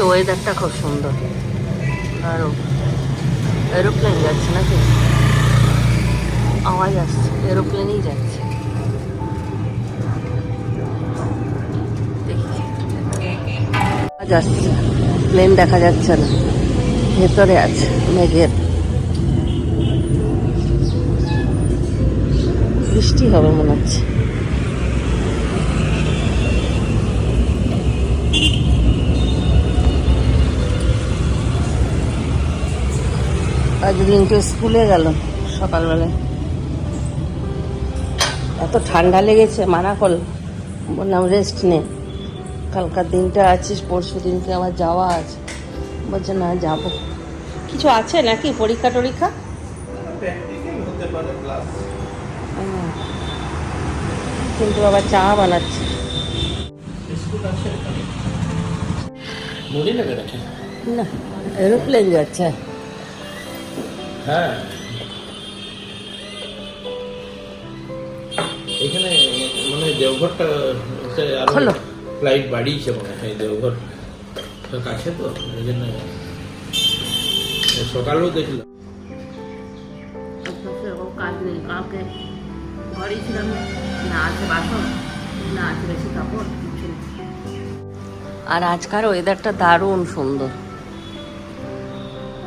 আজকে ওয়েদারটা খুব সুন্দর। আর এরোপ্লেন যাচ্ছে নাকি? আওয়াজ আসছে এরোপ্লেনই যাচ্ছে। আওয়াজ আসছে প্লেন দেখা যাচ্ছে না। ভেতরে আছে, মেঘের। বৃষ্টি হবে মনে হচ্ছে। আজ রিঙ্কু স্কুলে গেল সকালবেলায়। এত ঠান্ডা লেগেছে মানা করল বললাম রেস্ট নে। কালকার দিনটা আছিস পরশু দিনকে আমার যাওয়া আছে। বলছে না যাব। কিছু আছে নাকি পরীক্ষা টরীক্ষা। কিন্তু আবার চা বানাচ্ছে। না এরোপ্লেন যাচ্ছে। হ্যাঁ। এখানে মানে দেওঘরটা হচ্ছে খোলো। ফ্লাইট বাড়িয়েছে মনে হয় দেওঘর। কাছে তো এই জন্য সকালেও দেখলাম। কাজ নেই কালকে ঘরেই ছিলাম। না আছে বাসন না আছে বেশি কাপড় কিছু আর আজকার ওয়েদারটা দারুণ সুন্দর।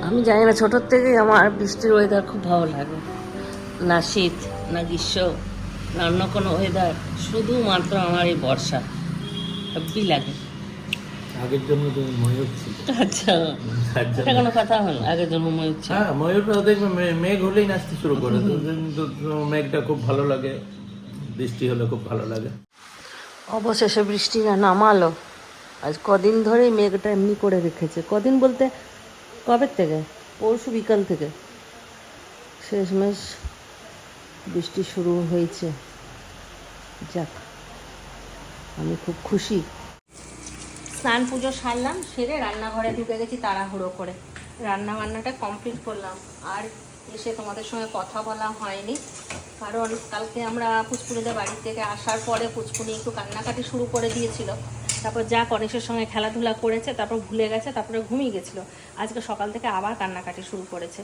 আমি জানি না ছোটোর থেকেই আমার বৃষ্টির ওয়েদার খুব ভালো লাগে। না শীত না গ্রীষ্ম না অন্য কোনো ওয়েদার শুধুমাত্র আমার এই বর্ষা। হেব্বি লাগে। আগের জন্য তুমি ময়ূর ছিল। আচ্ছা। এটা কোনো কথা হলো? আগের জন্ম মনে হচ্ছে হ্যাঁ ময়ূরটা দেখবে মেঘ হলেই নাচতে শুরু করে। তো মেঘটা খুব ভালো লাগে বৃষ্টি হলে খুব ভালো লাগে। অবশেষে বৃষ্টিটা নামালো। আজ কদিন ধরেই মেঘটা এমনি করে রেখেছে। কদিন বলতে কবে থেকে? পরশু বিকাল থেকে। শেষমেশ বৃষ্টি শুরু হয়েছে। যাক, আমি খুব খুশি। স্নান পুজো সারলাম, সেরে রান্নাঘরে ঢুকে গেছি তাড়াহুড়ো করে। রান্না বান্নাটা কমপ্লিট করলাম। আর এসে তোমাদের সঙ্গে কথা বলা হয়নি। কারণ কালকে আমরা পুচপুনিদের বাড়ি থেকে আসার পরে পুচপুনি একটু কান্নাকাটি শুরু করে দিয়েছিল। তারপর যা গণেশের সঙ্গে খেলাধুলা করেছে, তারপর ভুলে গেছে, তারপরে ঘুমিয়ে গেছিল। আজকে সকাল থেকে আবার কান্নাকাটি শুরু করেছে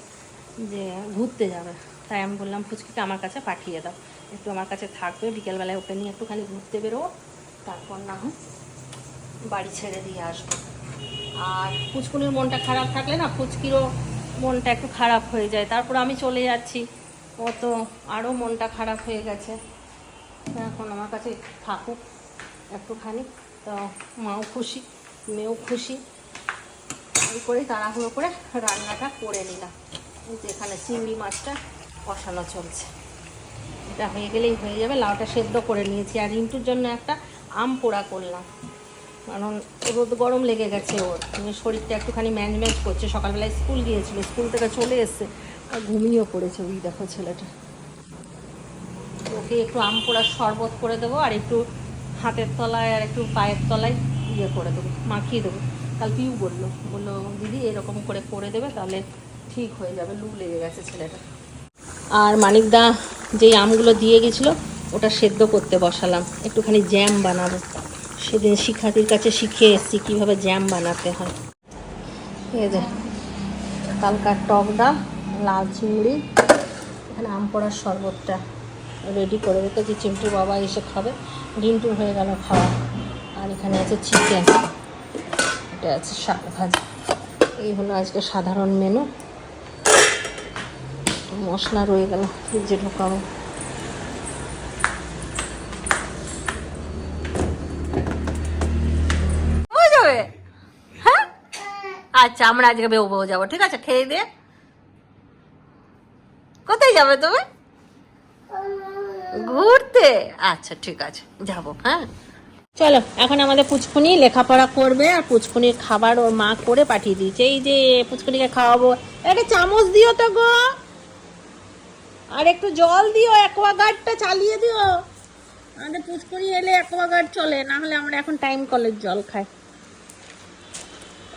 যে ঘুরতে যাবে। তাই আমি বললাম ফুচকিকে আমার কাছে পাঠিয়ে দাও। একটু আমার কাছে থাকবে, বিকেলবেলায় ওকে নিয়ে একটুখানি ঘুরতে বেরোবো। তারপর না হয় বাড়ি ছেড়ে দিয়ে আসব। আর ফুচকুনির মনটা খারাপ থাকলে না, ফুচকিরও মনটা একটু খারাপ হয়ে যায়। তারপর আমি চলে যাচ্ছি। ও তো আরও মনটা খারাপ হয়ে গেছে। এখন আমার কাছে থাকুক একটুখানি। তো মাও খুশি, মেয়েও খুশি। এই করেই তাড়াহুড়ো করে রান্নাটা করে নিলাম। এখানে চিংড়ি মাছটা কষানো চলছে। এটা হয়ে গেলেই হয়ে যাবে। লাউটা সেদ্ধ করে নিয়েছি। আর রিন্টুর জন্য একটা আম পোড়া করলাম। কারণ রোদ গরম লেগে গেছে ওর। মানে শরীরটা একটুখানি ম্যাজ ম্যাজ করছে। সকালবেলায় স্কুল গিয়েছিল। স্কুল থেকে চলে এসছে। আর ঘুমিয়েও পড়েছে ওই দেখো ছেলেটা। ওকে একটু আম পোড়ার শরবত করে দেবো। আর একটু হাতের তলায় আর একটু পায়ের তলায় ইয়ে করে দেবো, মাখিয়ে দেবো। কাল পিউ বলল বলল, দিদি, এরকম করে করে দেবে, তাহলে ঠিক হয়ে যাবে, লু লেগে গেছে ছেলেটা। আর মানিকদা যেই আমগুলো দিয়ে গেছিল, ওটা সেদ্ধ করতে বসালাম, একটুখানি জ্যাম বানাবো। সেদিন শিক্ষার্থীর কাছে শিখে এসেছি কীভাবে জ্যাম বানাতে হয়। ঠিক আছে কালকার টক ডাল, লাল চিংড়ি, এখানে আম পড়ার শরবতটা। রেডি করে রেখেছি চিন্টু বাবা এসে খাবে। ডিন্টু হয়ে গেল খাওয়া। আর এখানে আছে চিকেন এটা আছে শাক ভাজি। এই হলো আজকে সাধারণ মেনু মশলা রয়ে গেল। ফ্রিজে ঢোকাবো। হ্যাঁ আচ্ছা আমরা আজকে বেউ বেউ যাব, ঠিক আছে? খেয়ে দিয়ে। কোথায় যাবে তুমি? ঘুরতে? আচ্ছা ঠিক আছে, যাব হ্যাঁ। চলো, এখন আমাদের পুচকুনি লেখাপড়া করবে আর পুচকুনির খাবার ওর মা করে পাঠিয়ে দিয়েছে। এই যে পুচকুনিকে খাওয়াবো। একটা চামচ দিও তো গো। আর একটু জল দিও অ্যাকোয়াগার্ডটা চালিয়ে দিও। আমাদের পুচকুনি এলে অ্যাকোয়াগার্ড চলে, না হলে আমরা এখন টাইম কলের জল খাই।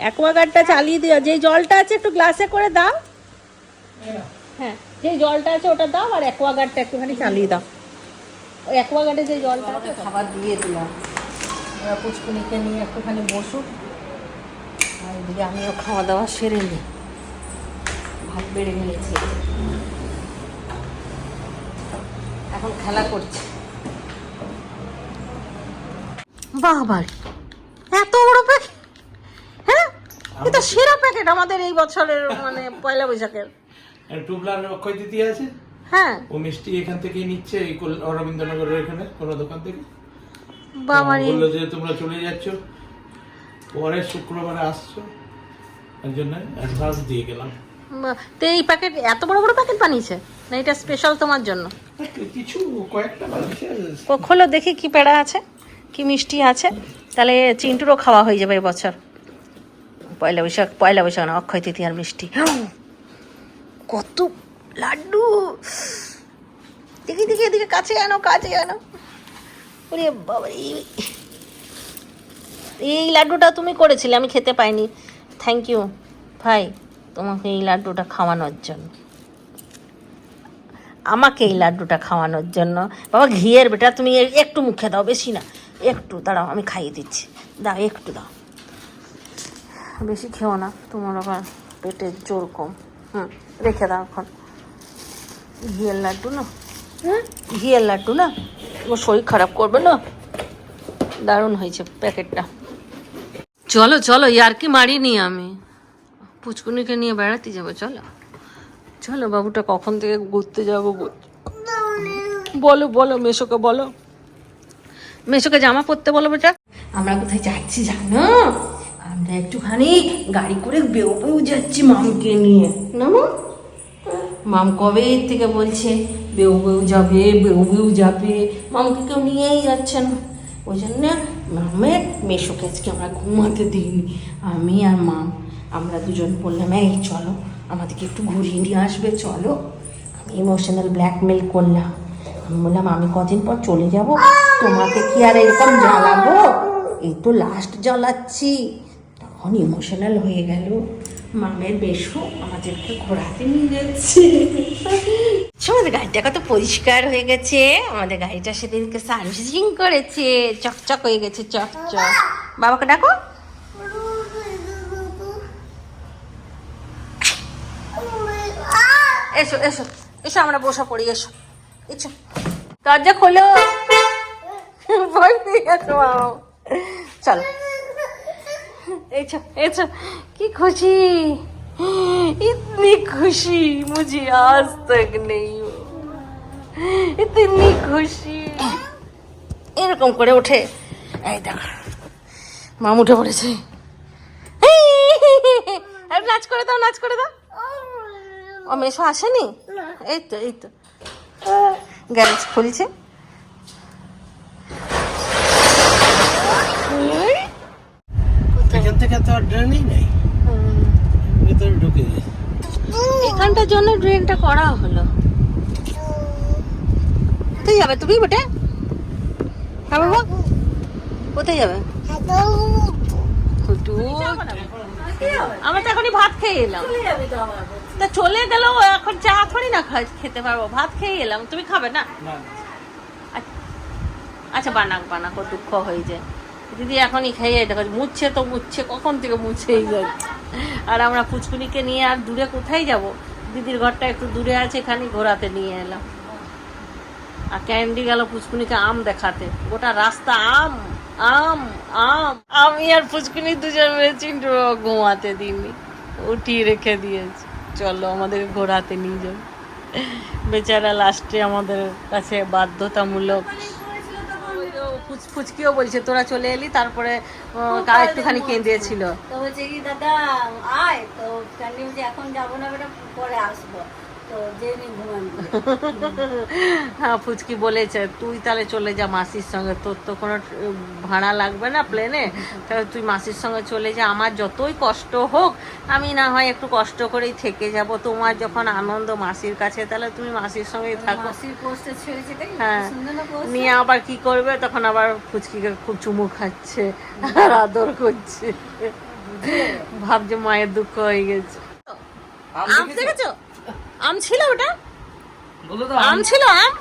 অ্যাকোয়াগার্ডটা চালিয়ে দিও। যেই জলটা আছে একটু গ্লাসে করে দাও। হ্যাঁ যেই জলটা আছে ওটা দাও আর অ্যাকোয়াগার্ডটা একটুখানি চালিয়ে দাও। অ্যাকোয়াগার্ডে যে জলটা আছে খাবার দিয়ে দিলাম ওরা পুচকুনিকে নিয়ে একটুখানি বসুক। আর এদিকে আমিও খাওয়া দাওয়া সেরে নিই। ভাত বেড়ে নিয়েছি। এখন খেলা করছে। বাবার এত বড় প্যাকেট হ্যাঁ? এটা সেরা প্যাকেট আমাদের এই বছরের মানে পয়লা বৈশাখের। টুবলার অক্ষয় দিদি আছে? হ্যাঁ। ও মিষ্টি এখান থেকেই নিচ্ছে এই এখানে কোনো দোকান থেকে? বলল যে তোমরা চলে যাচ্ছ। পরে শুক্রবারে আসছো। এর জন্য অ্যাডভান্স দিয়ে গেলাম। তো এই প্যাকেট এত বড় বড় প্যাকেট বানিয়েছে? না এটা স্পেশাল তোমার জন্য? কিছু কয়েকটা বানিয়েছে। খোলো দেখি কি পেড়া আছে কি মিষ্টি আছে। তাহলে চিন্টুরও খাওয়া হয়ে যাবে এবছর। পয়লা বৈশাখ পয়লা বৈশাখ না অক্ষয় তৃতীয়ার মিষ্টি। কত লাড্ডু। দেখি দেখি এদিকে কাছে আনো কাছে আনো। ওরে বাবা, এই- লাড্ডুটা তুমি করেছিলে, আমি খেতে পাইনি। থ্যাংক ইউ ভাই, তোমাকে এই লাড্ডুটা খাওয়ানোর জন্য। আমাকে এই লাড্ডুটা খাওয়ানোর জন্য। বাবা, ঘিয়ের বেটা, তুমি একটু মুখে দাও, বেশি না। একটু, দাঁড়াও, আমি খাইয়ে দিচ্ছি। দাও, একটু দাও। বেশি খেও না, তোমার আবার পেটের জোর কম। হুম, রেখে দাও এখন। ঘিয়ের লাড্ডু না? হ্যাঁ? ঘিয়ের লাড্ডু না? তোমার শরীর খারাপ করবে না? দারুণ হয়েছে প্যাকেটটা। চলো চলো ইয়ার কি মারিনি আমি। পুচকুনিকে নিয়ে বেড়াতে যাব চলো। চলো বাবুটা কখন থেকে ঘুরতে যাব বলো। বলো মেশোকে বলো। মেশোকে জামা পরতে বলো বেটা। আমরা কোথায় যাচ্ছি জানো? আমরা একটুখানি গাড়ি করে বেউ বেউ যাচ্ছি মামকে নিয়ে। না? মাম কবে থেকে বলছে, বেউ বেউ যাবে, বেউ বেউ যাবে। মামকে কেউ নিয়েই যাচ্ছে না। ওই জন্য মামের মেশোকে আজকে আমরা ঘুমাতে দিইনি। আমি আর মাম, আমরা দুজন বললাম, এই চলো, আমাদেরকে একটু ঘুরিয়ে নিয়ে আসবে, চলো। আমি ইমোশনাল ব্ল্যাকমেল করলাম। আমি বললাম, আমি কদিন পর চলে যাব? তোমাকে কি আর এরকম জ্বালাবো? এই তো লাস্ট জ্বালাচ্ছি। তখন ইমোশনাল হয়ে গেল। আমাদেরকে ঘোরাতে নিয়ে যাচ্ছে। আমাদের গাড়িটা কত পরিষ্কার হয়ে গেছে। আমাদের গাড়িটা সেদিনকে সার্ভিসিং করেছে। চকচক হয়ে গেছে, চকচক। বাবাকে ডাকো। এসো এসো এসো আমরা বসা পড়ি, এসো। এসো। দরজা খোলো। চলো। এছো এছো কি খুশি? ইতনি খুশি মুঝে আজ তক নেই ইতনি খুশি। এরকম করে ওঠে এই দেখ, মাম উঠে পড়েছে। আর নাচ করে দাও, নাচ করে দাও। ও মেশো আসেনি? এই তো এই তো। গ্যারেজ খুলছে। এখানটার জন্য ড্রেনটা করা হলো। কোথায় যাবে তুমি বেটে? হ্যাঁ বাবা কোথায় যাবে। আমরা তো এখনই ভাত খেয়ে এলাম। তা চলে গেলেও এখন চা থরি না খেতে পারব। ভাত খেয়ে এলাম। তুমি খাবে না? না আচ্ছা বানাক বানাক ও দুঃখ হয়ে যায়। দিদি এখনই খাইয়ে দেখো মুছছে তো মুছছে কখন থেকে মুছেই যাচ্ছে। আর আমরা পুচকুনিকে নিয়ে আর দূরে কোথায় যাব? দিদির ঘরটা একটু দূরে আছে এখানে ঘোরাতে নিয়ে এলাম। আর ক্যান্ডি গেল পুচকুনিকে আম দেখাতে। গোটা রাস্তা আম আম আম। আমি আর পুচকুনি দুজন মিলে ঘুমাতে দিইনি, উঠিয়ে রেখে দিয়েছি। চলো আমাদের ঘোরাতে নিয়ে যাও বেচারা লাস্টে আমাদের কাছে বাধ্যতামূলক ফুচকিও বলছে তোরা চলে এলি তারপরে একটুখানি কেঁদেছিল তো বলছে কি দাদা আয়। তো এখন যাব না বেটা পরে আসব। হ্যাঁ ফুচকি বলেছে তুই তাহলে চলে যা মাসির সঙ্গে। তোর তো কোনো ভাড়া লাগবে না প্লেনে তাহলে তুই মাসির সঙ্গে চলে যা। আমার যতই কষ্ট হোক আমি না হয় একটু কষ্ট করেই থেকে যাব। তোমার যখন আনন্দ মাসির কাছে তাহলে তুমি মাসির সঙ্গেই থাকো। হ্যাঁ। নিয়ে আবার কি করবে? তখন আবার ফুচকিকে খুব চুমু খাচ্ছে আর আদর করছে। ভাবছে মায়ের দুঃখ হয়ে গেছে। আম দেখেছ? আম ছিল ওটা? বলো তো আম। ছিল আম?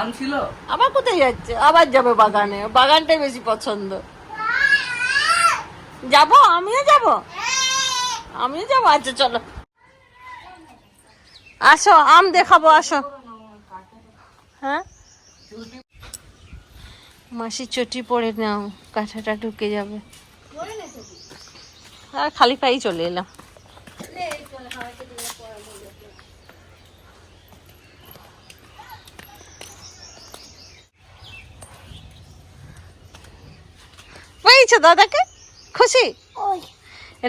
আম ছিল? আবার কোথায় যাচ্ছে? আবার যাবে বাগানে। বাগানটাই বেশি পছন্দ। যাব? আমিও যাব? আমিও যাব? আচ্ছা চলো। আসো আম দেখাবো আসো। হ্যাঁ? মাসি চটি পরে নাও কাঁঠাটা ঢুকে যাবে। আর খালি পাই চলে এলাম। পেয়েছ দাদাকে খুশি?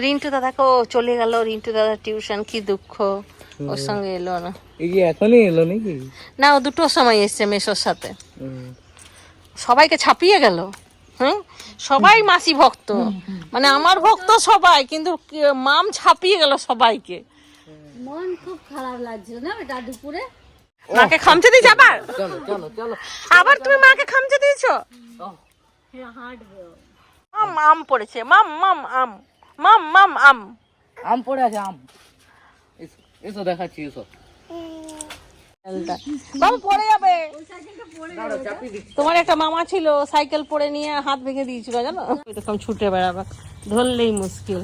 রিন্টু দাদাকে ও চলে গেল। রিন্টু দাদা টিউশন কি দুঃখ। ওর সঙ্গে এলো না। এই এখনই এলো নাকি? না ও দুটোর সময় এসছে মেসোর সাথে। সবাইকে ছাপিয়ে গেল। হুম? সবাই মাসি ভক্ত। মানে আমার ভক্ত সবাই কিন্তু মাম ছাপিয়ে গেল সবাইকে। মন খুব খারাপ লাগছিল না বেটা দুপুরে? মাকে খামচে দিয়েছ আবার? চলো চলো চলো। আবার তুমি মাকে খামচে দিয়েছ? হ্যাঁ হাঁটবে মাম আম পড়েছে। মাম মাম আম। মাম মাম আম। আম পড়ে আছে আম। এসো দেখাচ্ছি এসো। বাবু পড়ে যাবে। তোমার একটা মামা ছিল সাইকেল পড়ে নিয়ে হাত ভেঙে দিয়েছিল জানো? এরকম ছুটে বেড়াবে। ধরলেই মুশকিল।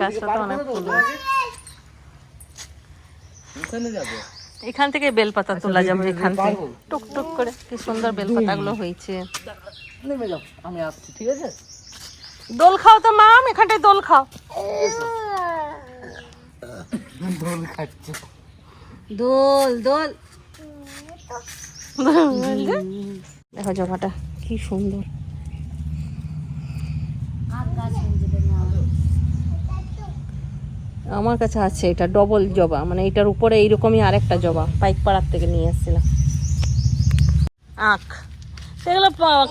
গাছটা তো অনেক ফুল যাবে। এখান থেকে বেলপাতা তোলা যাবে এখান থেকে। টুক টুক করে কি সুন্দর বেলপাতাগুলো হয়েছে। নেমে যাও আমি আসছি ঠিক আছে? দোল খাও তো মাম এখানটায় দোল খাও। দোল খাচ্ছে। দোল দোল। দেখো জবাটা কি সুন্দর আম গাছ শুনছিল না আমার কাছে আছে এটা ডবল জবা। মানে এটার উপরে এইরকমই আরেকটা জবা পাইক পাড়ার থেকে নিয়ে এসেছিলাম আখ। সেগুলো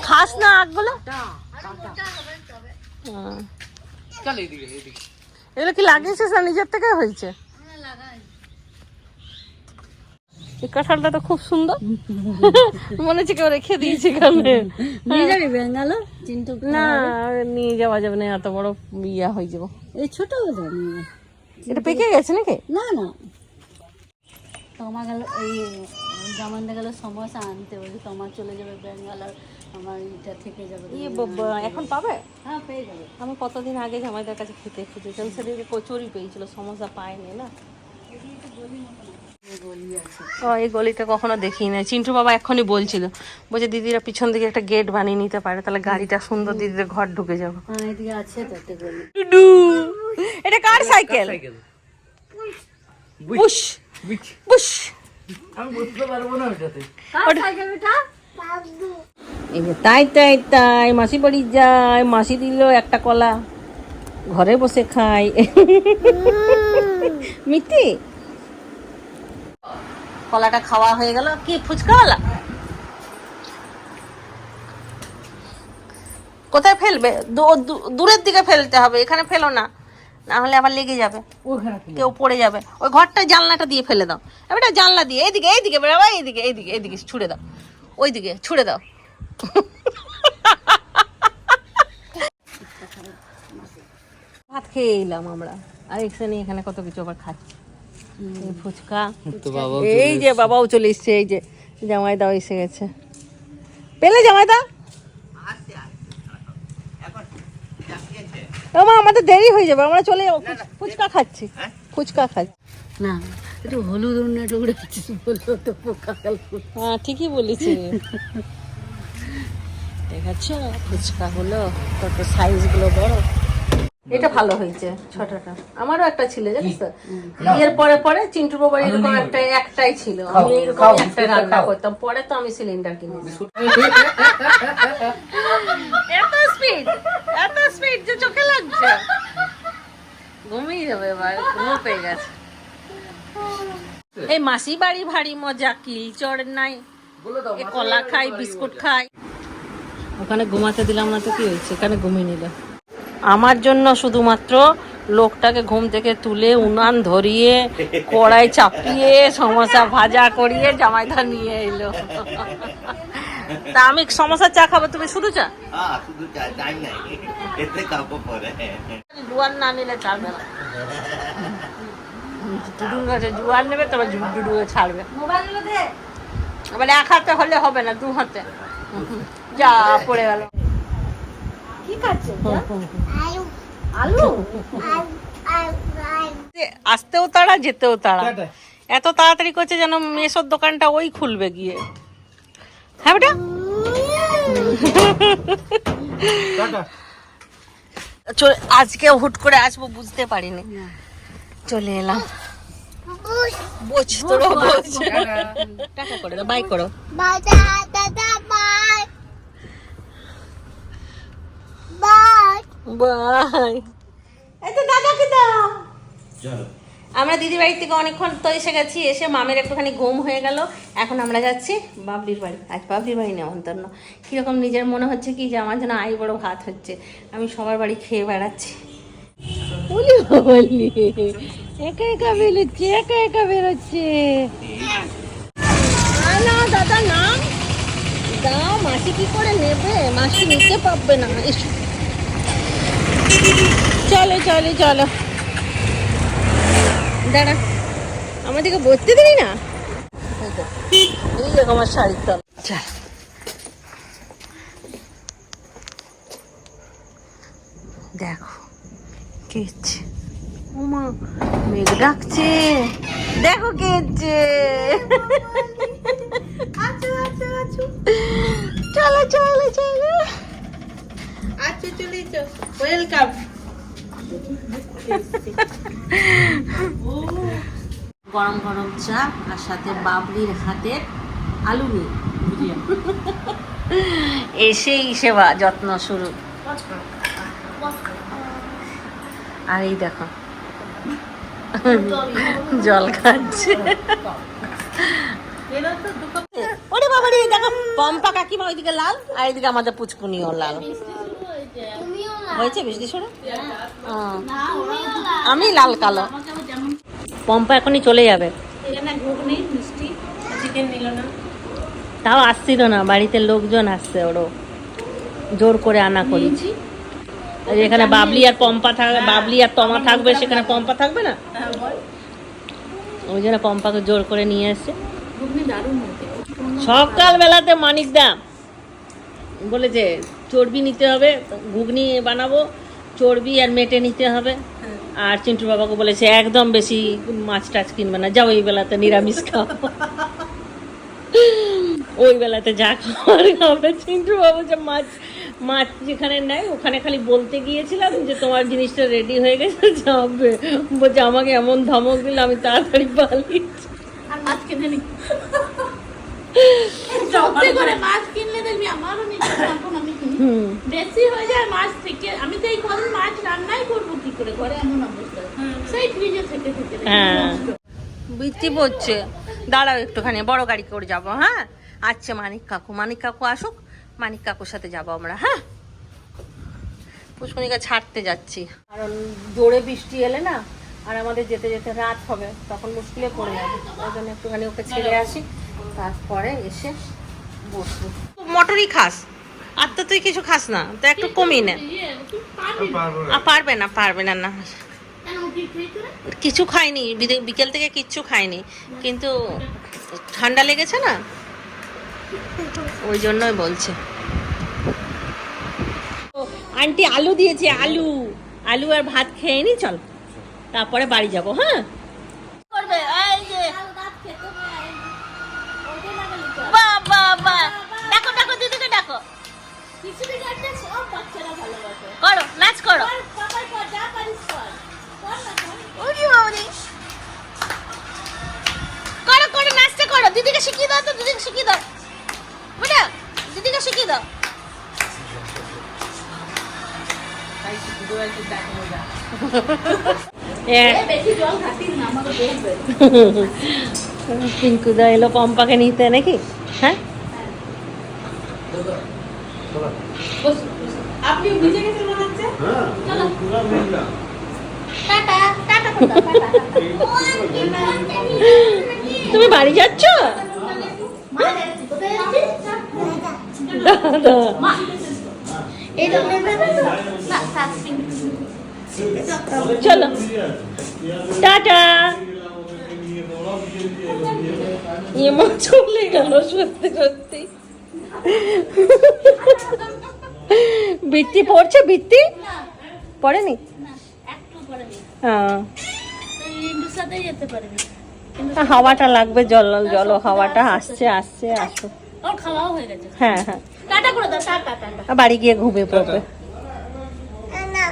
খাস না আখগুলো? হ্যাঁ। এগুলো কি লাগিয়েছিস না নিজের থেকে হয়েছে? এই কাঁঠালটা তো খুব সুন্দর। মনে হচ্ছে কেউ রেখে দিয়েছে এখানে। নিয়ে যাবি না নিয়ে যাওয়া যাবে না এত বড় ইয়া হয়ে যাব। এই ছোট হলো নিয়ে। এটা পেকে গেছে নাকি? না না। তোমা গেল এই জামানদা গেল সমস্যা আনতে বলি তোমার চলে যাবে বেঙ্গালোর আমার এটা থেকে যাবে ইয়ে এখন পাবে? হ্যাঁ পেয়ে যাবে। আমি কতদিন আগে জামাইদের কাছে খেতে খেতে চলছে কচুরি পেয়েছিল সমস্যা পায়নি না? ও এই গলিটা কখনো দেখি না চিন্টু বাবা এখনই বলছিল বলছে দিদিরা পিছন দিকে একটা গেট বানিয়ে নিতে পারে তাহলে গাড়িটা সুন্দর দিদিদের ঘর ঢুকে যাব। হ্যাঁ এটা কার সাইকেল? সাইকেল? বুশ তাই তাই তাই মাসি বাড়ি যায় মাসি দিল একটা কলা ঘরে বসে খাই মিতি? কলাটা খাওয়া হয়ে গেল। কি ফুচকাওয়ালা? কোথায় ফেলবে? দূরের দিকে ফেলতে হবে এখানে ফেলো না। না হলে আবার লেগে যাবে। কেউ পড়ে যাবে। ওই ঘরটা জানলাটা দিয়ে ফেলে দাও। এবারটা জানলা দিয়ে এইদিকে এইদিকে বেরোবা এইদিকে এইদিকে এইদিকে ছুড়ে দাও। ওইদিকে ছুড়ে দাও। ভাত খেয়ে এলাম আমরা। আর এখানে এখানে কত কিছু আবার খাচ্ছি। ফুচকা। এই যে বাবাও চলে এসছে এই যে জামাই দাও এসে গেছে। পেলে জামাই দা মা আমাদের দেরি হয়ে যাবে আমরা চলে যাব। ফুচকা খাচ্ছি ফুচকা খাচ্ছি। না একটু হলুদ অন্য টুকরে বলল তো পোকা হ্যাঁ ঠিকই বলেছি। দেখাচ্ছ ফুচকা গুলো কত সাইজগুলো বড়। এটা ভালো হয়েছে ছোটটা। আমারও একটা ছিল জানিস তো? বিয়ের পরে পরে চিন্টু বাবার এরকম একটা একটাই ছিল। আমি এরকম একটা রান্না করতাম পরে তো আমি সিলিন্ডার কিনেছি। এত স্পিড এত স্পিড যে চোখে লাগছে। ঘুমিয়ে যাবে এবার ঘুমো পেয়ে গেছে। এই মাসি বাড়ি ভারী মজা কিলচড় নাই। কলা খাই বিস্কুট খাই। ওখানে ঘুমাতে দিলাম না তো কি হয়েছে? এখানে ঘুমিয়ে নিল। আমার জন্য শুধুমাত্র লোকটাকে ঘুম থেকে তুলে উনান ধরিয়ে কড়াই চাপিয়ে সমোসা ভাজা করিয়ে জামাইদা নিয়ে এলো। তা আমি সমোসা চা খাব তুমি শুধু চা? হ্যাঁ শুধু চাই নাই এতে কাপড় পরে। জুয়ার না নিলে ছাড়বে না। দুদুর কাছে জুয়ার নেবে তবে ডুডু ছাড়বে। মোবাইল এবার এক হাতে হলে হবে না দু হাতে। যা পড়ে গেল। কি খাচ্ছ আলু। আসতেও তাড়া যেতেও তাড়া। টাটা। এত তাড়াতাড়ি করছে যেন মেসোর দোকানটা ওই খুলবে গিয়ে। হ্যাঁ বেটা? চলে আজকে হুট করে আসব বুঝতে পারিনি। চলে এলাম। বোঝ তোরও বোঝ টাকা করে দাও বাই করো। বাই। দাদাকে দাও। চলো। আমরা দিদি বাড়ি থেকে অনেকক্ষণ তো এসে গেছি এসে মামের একটুখানি ঘুম হয়ে গেল। এখন আমরা যাচ্ছি বাবলির বাড়ি। আজ বাবলির বাড়ি নেমন্তন্ন। কীরকম নিজের মনে হচ্ছে কি যে আমার যেন আই বড় ভাত হচ্ছে। আমি সবার বাড়ি খেয়ে বেড়াচ্ছি। বলি বলি একা একা বেরোচ্ছে একা একা বেরোচ্ছে। না, না দাদা না। দাও মাসি কি করে নেবে? মাসি নিতে পারবে না। এসো। চলো চলো চলো। দাঁড়া আমাদেরকে দিবি না? এই দেখো আমার শাড়ির তল। চল। দেখো ওমা মেঘ ডাকছে। দেখো কে এসছে চলো চলো চলো। গরম গরম চা আর সাথে বাবলির হাতের আলু এসেই সেবা, যত্ন শুরু। আর এই দেখো, জল খাচ্ছে। ওরে বাবা রে দেখো, পম্পা কাকিমা ওইদিকে লাল, আর এইদিকে আমাদের পুচকুনিও লাল। হয়েছে বৃষ্টি সরে? আমি লাল কালো। পম্পা এখনই চলে যাবে। তাও আসছিল না বাড়িতে লোকজন আসছে ওরও। জোর করে আনা করেছি আর এখানে বাবলি আর পম্পা থাকবে বাবলি আর তমা থাকবে সেখানে পম্পা থাকবে না? ওই জন্য পম্পাকে জোর করে নিয়ে এসছে সকাল বেলাতে মানিক দা বলেছে চর্বি নিতে হবে ঘুগনি বানাবো চর্বি আর মেটে নিতে হবে। আর চিন্টু বাবাকে বলেছে একদম বেশি মাছ টাছ কিনবে না যাও এই বেলাতে নিরামিষ খাও। ওই বেলাতে যা খাওয়ার খাবে চিন্টু বাবু যে মাছ মাছ যেখানে নেয় ওখানে খালি বলতে গিয়েছিলাম যে তোমার জিনিসটা রেডি হয়ে গেছে যাবে বলছে আমাকে এমন ধমক দিল আমি তাড়াতাড়ি পালিয়েছি করে মাছ কিনলে দেখবি আমারও নিজের বেশি হয়ে যায় মাছ থেকে। আমি তো এই কদিন মাছ রান্নাই করব কি করে? ঘরে এমন অবস্থা। সেই ফ্রিজে থেকে থেকে হ্যাঁ। বৃষ্টি পড়ছে। দাঁড়াও একটুখানি বড় গাড়ি করে যাব হ্যাঁ? আচ্ছা মানিক কাকু মানিক কাকু আসুক। মানিক কাকুর সাথে যাব আমরা হ্যাঁ? পুষ্পনিকা ছাড়তে যাচ্ছি। কারণ জোরে বৃষ্টি এলে না আর আমাদের যেতে যেতে রাত হবে তখন মুশকিলে পড়ে যাবে। ওই জন্য একটুখানি ওকে ছেড়ে আসি তারপরে এসে বসবো। মটরই খাস? আর তুই কিছু খাস না, তো একটু কমিয়ে নে। তুই পারবি না। পারবে না না? কিছু খাইনি বিকেল থেকে কিচ্ছু খাইনি। কিন্তু ঠান্ডা লেগেছে না? ওই জন্যই বলছে। আন্টি আলু দিয়েছে, আলু। আলু আর ভাত খেয়ে নি, চল। তারপরে বাড়ি যাব হ্যাঁ? করো। করো কর, সবাই কর, দিদিকে শিখিয়ে দাও তো দিদিকে শিখিয়ে দাও। বুঝা দিদিকে শিখিয়ে দাও। পিঙ্কুদা এলো পম্পাকে নিতে নাকি? হ্যাঁ। আপনি ভিজে গেছেন মনে হচ্ছে? চলো। Tata, tata tata. তুমি বাড়ি যাচ্ছ? চলো। টাটা। এমন চলে গেল সত্যি সত্যি। বৃত্তি পড়ছে? বৃত্তি পড়েনি? হ্যাঁ। হাওয়াটা লাগবে জল জল হাওয়াটা। আসছে আসছে খাওয়াও হয়ে গেছে। হ্যাঁ বাড়ি গিয়ে ঘুমিয়ে পড়বে। দাদা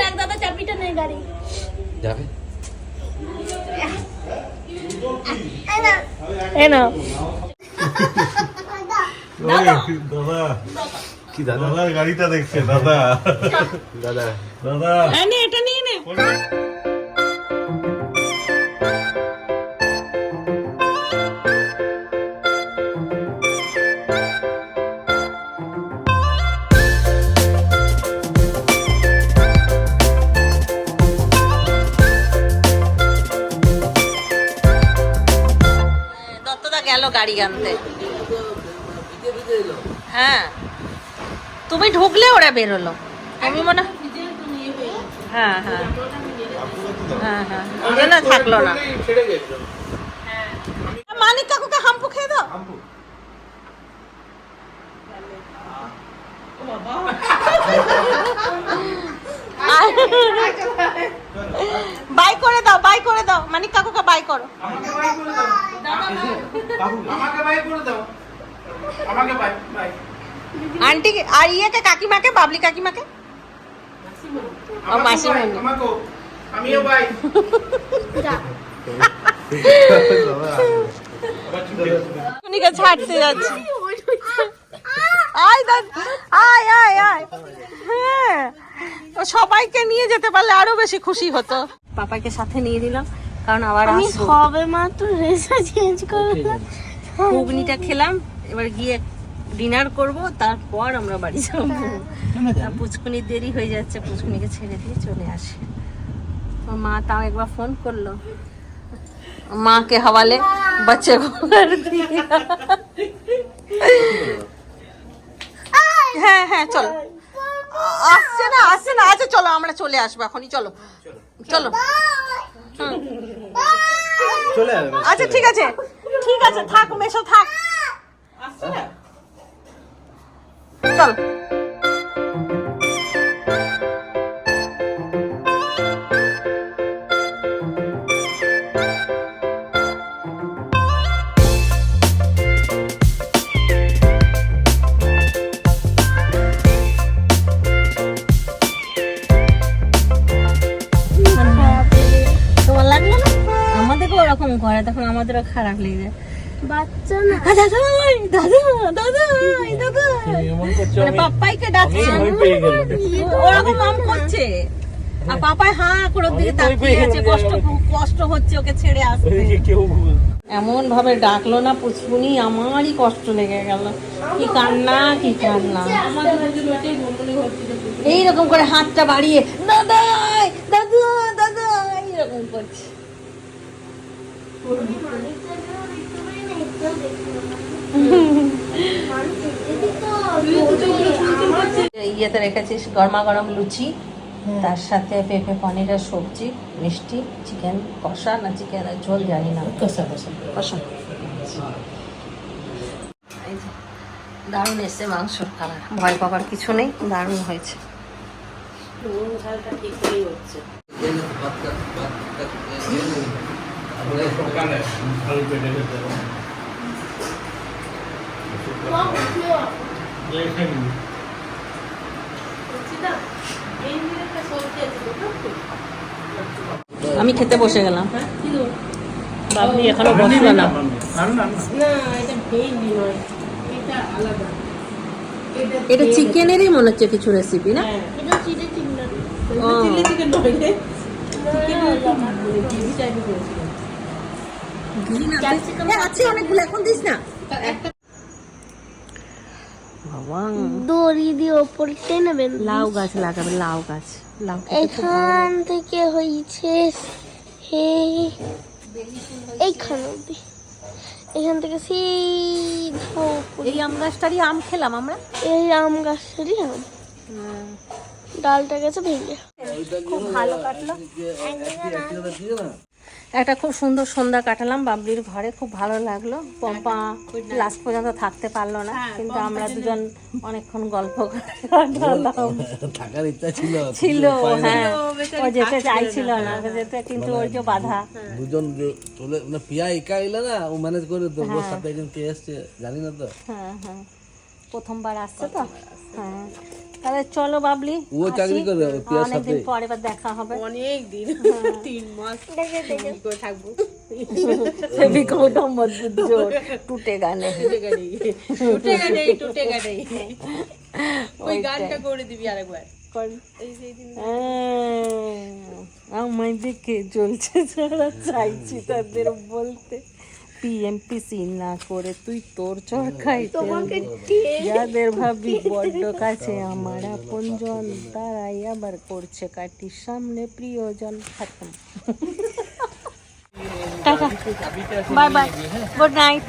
দেখ দাদা চাবিটা নেই গাড়ি। যাবে। এ না। দাদা। কি দাদা? দাদার গাড়িটা দেখছে দাদা। দাদা। দাদা। নে এটা নিয়ে নে। ঢুকলে ওরা বেরোলো। তুমি মনে হ্যাঁ হ্যাঁ হ্যাঁ। হ্যাঁ থাকল না। মানিক কাকুকে হাম্পু খেয়ে দাও। বাই করে দাও, বাই করে দাও। মানিক কাকুকে বাই করো। আমাকে বাই করে দাও। আমাকে বাই বাই। আন্টি আর ইয়েকে কাকিমাকে বাবলি কাকিমাকে? ও মাসিমণি। আমিও উনিকে ছাড়তে যাচ্ছি। আয় দাদ আয় আয় আয়। হ্যাঁ। সবাইকে নিয়ে যেতে পারলে আরও বেশি খুশি হতো। পাপাকে সাথে নিয়ে দিলাম কারণ আবার আমি সবে মাত্র রেসা চেঞ্জ করলাম। ঘুগনিটা খেলাম এবার গিয়ে ডিনার করব তারপর আমরা বাড়ি যাবো আর পুচকুনির দেরি হয়ে যাচ্ছে পুচকুনিকে ছেড়ে দিয়ে চলে আসে ওর মা তাও একবার ফোন করলো মাকে হওয়ালে বাচ্চা को कर दिया। হ্যাঁ হ্যাঁ চলো আ- আসছে না আসছে না আচ্ছা চলো আমরা চলে আসবো এখনই চলো চলো হুম। চলে যাবে আচ্ছা ঠিক আছে ঠিক আছে থাক মেশো থাক চল। তোমার লাগল না? আমাদেরকে ওরকম করে তখন আমাদেরও খারাপ লেগে যায়। বাচ্চা না। আ, দাদা দাদা দাদা দাদা মানে পাপ্পাইকে ডাকছে। ওরকম মাম করছে। আর পাপাই হাঁ করে ওর দিকে তাকিয়ে আছে। কষ্ট কষ্ট হচ্ছে ওকে ছেড়ে আসতে। এমন ভাবে ডাকলো না পুচপুনি আমারই কষ্ট লেগে গেল। কি কান্না কি কান্না। এইরকম করে হাতটা বাড়িয়ে দাদা দাদা দাদা এইরকম করছে। ইয়েতে রেখেছিস গরমা গরম লুচি তার সাথে পেঁপে পনিরের সবজি মিষ্টি চিকেন কষা না চিকেন ঝোল জানি না কষা কষা কষা দারুণ এসছে মাংসর কালার ভয় পাবার কিছু নেই দারুণ হয়েছে সকালে খালি পেটে খেতে হবে। লেখা নেই। আমি খেতে বসে গেলাম। বাবলি এখনও বসল না। এটা চিকেনেরই মনে হচ্ছে কিছু রেসিপি না? এটা চিলি চিকেন ও। ঘি না দিস- এ, আছে অনেকগুলো এখন দিস না। বাবা দড়ি দিয়ে ওপরে টেনে লাউ গাছ লাগাবে লাউ গাছ। লাউ এখান থেকে হয়েছে হে এইখান অব্দি। এখান থেকে সিধা এই আম গাছটারই আম খেলাম আমরা। এই আম গাছেরই আম। ডালটা গেছে ভেঙে। খুব ভালো কাটলো। একটা খুব সুন্দর সন্ধ্যা কাটালাম বাবলির ঘরে। খুব ভালো লাগল। পম্পা লাস্ট পর্যন্ত থাকতে পারল না কিন্তু আমরা দুজন অনেকক্ষণ গল্প থাকার ইচ্ছা ছিল ছিল হ্যাঁ। ও যেতে চাইছিল না। যেতে কিন্তু ওই যে বাধা। দুজন চলে মানে পিয়া একা এলে না ও ম্যানেজ করে তো ওর সাথে একজন কে এসছে জানি না তো। হ্যাঁ হ্যাঁ। প্রথমবার আসছে তো? হ্যাঁ। তাহলে চলো বাবলি ও চাকরি পিয়ার সাথে অনেকদিন পরে এবার দেখা হবে। অনেক দিন তিন মাস। করে থাকব। ফেভিকলটা মজবুত জোর টুটে গানে। টুটে গেছে টুটে গেছে ওই গানটা করে দিবি আরেকবার। আমায় দেখে জ্বলছে যারা চাইছি তাদের বলতে। পিএমপিসি না করে তুই তোর চর খাইতে যাদের ভাবি বড্ড কাছে আমার আপনজন তারাই আবার করছে কাটির সামনে প্রিয়জন খাতাম tata bye bye good night